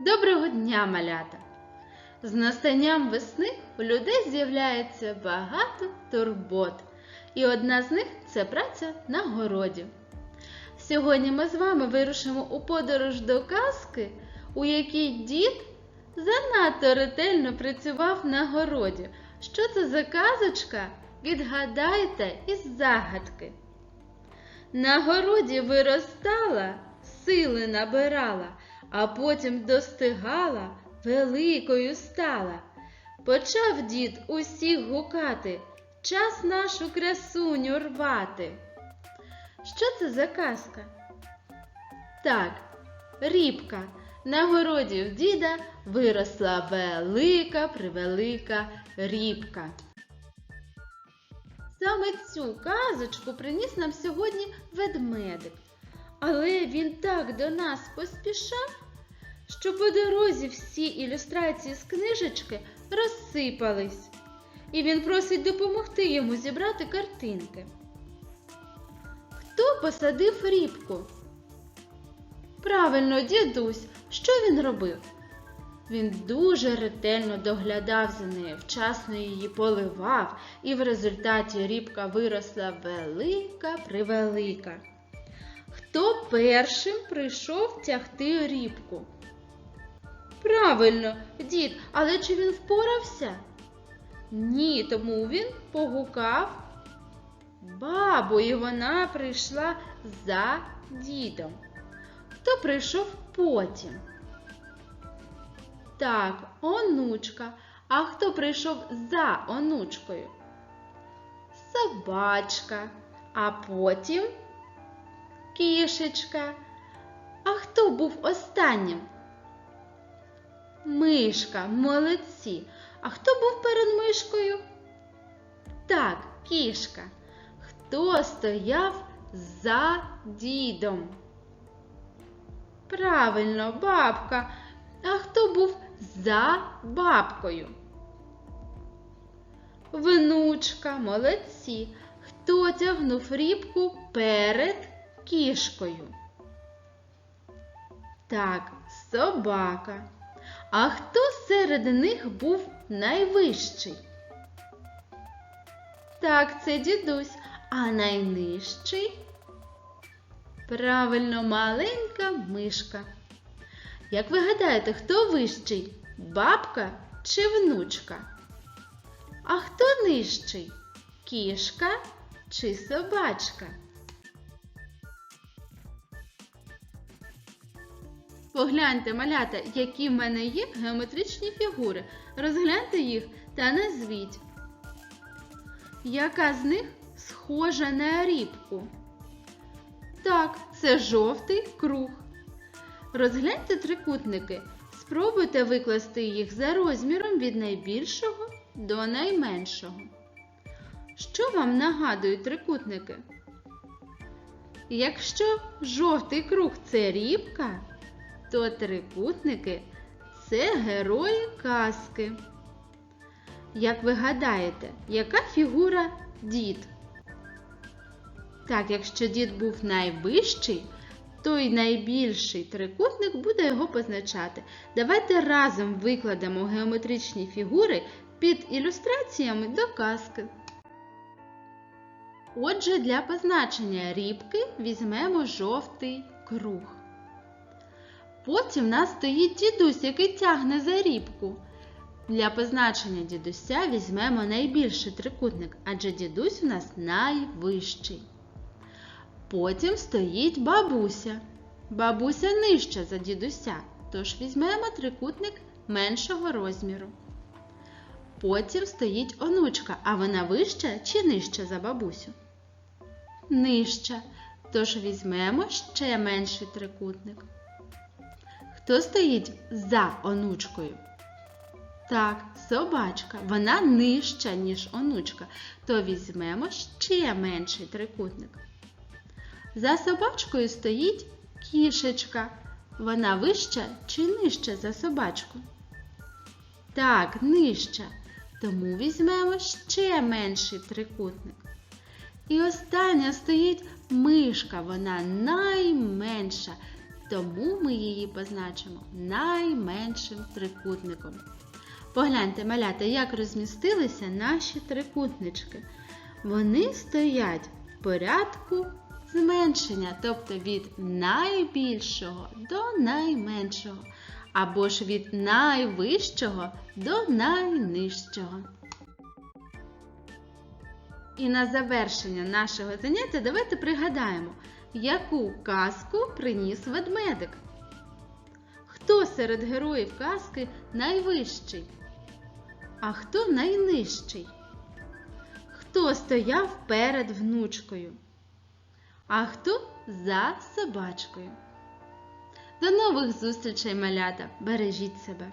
Доброго дня, малята! З настанням весни у людей з'являється багато турбот, і одна з них це праця на городі. Сьогодні ми з вами вирушимо у подорож до казки, у якій дід занадто ретельно працював на городі. Що це за казочка? Відгадайте із загадки. На городі виростала, сили набирала, а потім достигала, великою стала. Почав дід усіх гукати, час нашу красуню рвати. Що це за казка? Так, рібка. На городі в діда виросла велика превелика рібка. Саме цю казочку приніс нам сьогодні ведмедик. Але він так до нас поспішав, що по дорозі всі ілюстрації з книжечки розсипались, і він просить допомогти йому зібрати картинки. Хто посадив рібку? Правильно, дідусь, що він робив? Він дуже ретельно доглядав за нею, вчасно її поливав, і в результаті рібка виросла велика превелика. Хто першим прийшов тягти рібку? Правильно, дід, але чи він впорався? Ні, тому він погукав бабу, і вона прийшла за дідом. Хто прийшов потім? Так, онучка. А хто прийшов за онучкою? Собачка, а потім кішечка. А хто був останнім? Мишка, молодці. А хто був перед мишкою? Так, кішка. Хто стояв за дідом? Правильно, бабка. А хто був за бабкою? Внучка, молодці. Хто тягнув рібку перед кішкою? Так, собака. А хто серед них був найвищий? Так, це дідусь, а найнижчий? Правильно, маленька мишка. Як ви гадаєте, хто вищий? Бабка чи внучка? А хто нижчий? Кішка чи собачка? Погляньте, малята, які в мене є геометричні фігури. Розгляньте їх та назвіть. Яка з них схожа на рібку? Так, це жовтий круг. Розгляньте трикутники. Спробуйте викласти їх за розміром від найбільшого до найменшого. Що вам нагадують трикутники? Якщо жовтий круг це рібка, то трикутники це герої казки. Як ви гадаєте, яка фігура дід? Так, якщо дід був найвищий, то й найбільший трикутник буде його позначати. Давайте разом викладемо геометричні фігури під ілюстраціями до казки. Отже, для позначення рібки візьмемо жовтий круг. Потім в нас стоїть дідусь, який тягне за рібку. Для позначення дідуся візьмемо найбільший трикутник, адже дідусь у нас найвищий. Потім стоїть бабуся. Бабуся нижча за дідуся, тож візьмемо трикутник меншого розміру. Потім стоїть онучка, а вона вища чи нижча за бабусю? Нижча, тож візьмемо ще менший трикутник. Хто стоїть за онучкою? Так, собачка, вона нижча, ніж онучка, то візьмемо ще менший трикутник. За собачкою стоїть кішечка. Вона вища чи нижча за собачку? Так, нижча. Тому візьмемо ще менший трикутник. І остання стоїть мишка, вона найменша, тому ми її позначимо найменшим трикутником. Погляньте, малята, як розмістилися наші трикутнички. Вони стоять в порядку зменшення, тобто від найбільшого до найменшого, або ж від найвищого до найнижчого. І на завершення нашого заняття давайте пригадаємо, яку казку приніс ведмедик. Хто серед героїв казки найвищий? А хто найнижчий? Хто стояв перед внучкою? А хто за собачкою? До нових зустрічей, малята! Бережіть себе!